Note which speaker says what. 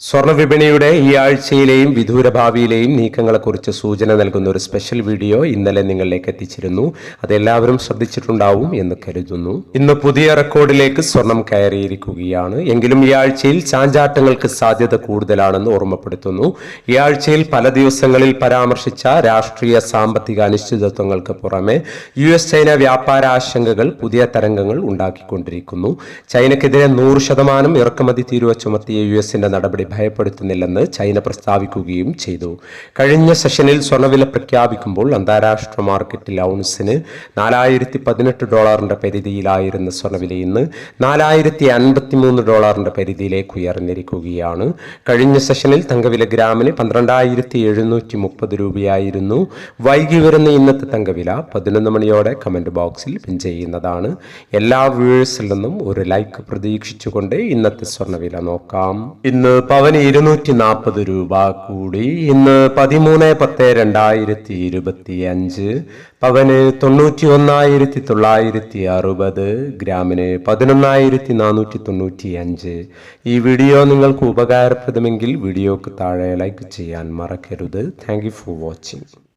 Speaker 1: സ്വർണ വിപണിയുടെ ഈ ആഴ്ചയിലെയും വിദൂര ഭാവിയിലെയും നീക്കങ്ങളെക്കുറിച്ച് സൂചന നൽകുന്ന ഒരു സ്പെഷ്യൽ വീഡിയോ ഇന്നലെ നിങ്ങളിലേക്ക് എത്തിച്ചിരുന്നു. അതെല്ലാവരും ശ്രദ്ധിച്ചിട്ടുണ്ടാവും എന്ന് കരുതുന്നു. ഇന്ന് പുതിയ റെക്കോർഡിലേക്ക് സ്വർണം കയറിയിരിക്കുകയാണ്. എങ്കിലും ഈ ആഴ്ചയിൽ ചാഞ്ചാട്ടങ്ങൾക്ക് സാധ്യത കൂടുതലാണെന്ന് ഓർമ്മപ്പെടുത്തുന്നു. ഈ ആഴ്ചയിൽ പല ദിവസങ്ങളിൽ പരാമർശിച്ച രാഷ്ട്രീയ സാമ്പത്തിക അനിശ്ചിതത്വങ്ങൾക്ക് പുറമെ യു എസ് ചൈന വ്യാപാര ആശങ്കകൾ പുതിയ തരംഗങ്ങൾ ഉണ്ടാക്കിക്കൊണ്ടിരിക്കുന്നു. ചൈനക്കെതിരെ നൂറ് ശതമാനം ഇറക്കുമതി തീരുവ ചുമത്തിയ യു എസിന്റെ നടപടി ഭയപ്പെടുത്തുന്നില്ലെന്ന് ചൈന പ്രസ്താവിക്കുകയും ചെയ്തു. കഴിഞ്ഞ സെഷനിൽ സ്വർണവില പ്രഖ്യാപിക്കുമ്പോൾ അന്താരാഷ്ട്ര മാർക്കറ്റിൽ ഔൺസിന് നാലായിരത്തി പതിനെട്ട് ഡോളറിന്റെ പരിധിയിലായിരുന്ന സ്വർണവില ഇന്ന് നാലായിരത്തി അൻപത്തി മൂന്ന് ഡോളറിന്റെ പരിധിയിലേക്ക് ഉയർന്നിരിക്കുകയാണ്. കഴിഞ്ഞ സെഷനിൽ തങ്കവില ഗ്രാമിന് പന്ത്രണ്ടായിരത്തി എഴുന്നൂറ്റി മുപ്പത് രൂപയായിരുന്നു. വൈകി വരുന്ന ഇന്നത്തെ തങ്കവില പതിനൊന്ന് മണിയോടെ കമന്റ് ബോക്സിൽ പിൻ ചെയ്യുന്നതാണ്. എല്ലാ വ്യൂവേഴ്സിൽ നിന്നും ഒരു ലൈക്ക് പ്രതീക്ഷിച്ചുകൊണ്ട് ഇന്നത്തെ സ്വർണവില നോക്കാം. ഇന്ന് പവന് ഇരുന്നൂറ്റി നാൽപ്പത് രൂപ കൂടി. ഇന്ന് പതിമൂന്ന് പത്ത് രണ്ടായിരത്തി ഇരുപത്തി അഞ്ച് പവന് തൊണ്ണൂറ്റി ഒന്നായിരത്തി തൊള്ളായിരത്തി അറുപത് ഗ്രാമിന് പതിനൊന്നായിരത്തി നാനൂറ്റി തൊണ്ണൂറ്റി അഞ്ച് ഈ വീഡിയോ നിങ്ങൾക്ക് ഉപകാരപ്രദമെങ്കിൽ വീഡിയോക്ക് താഴെ ലൈക്ക് ചെയ്യാൻ മറക്കരുത്. Thank for watching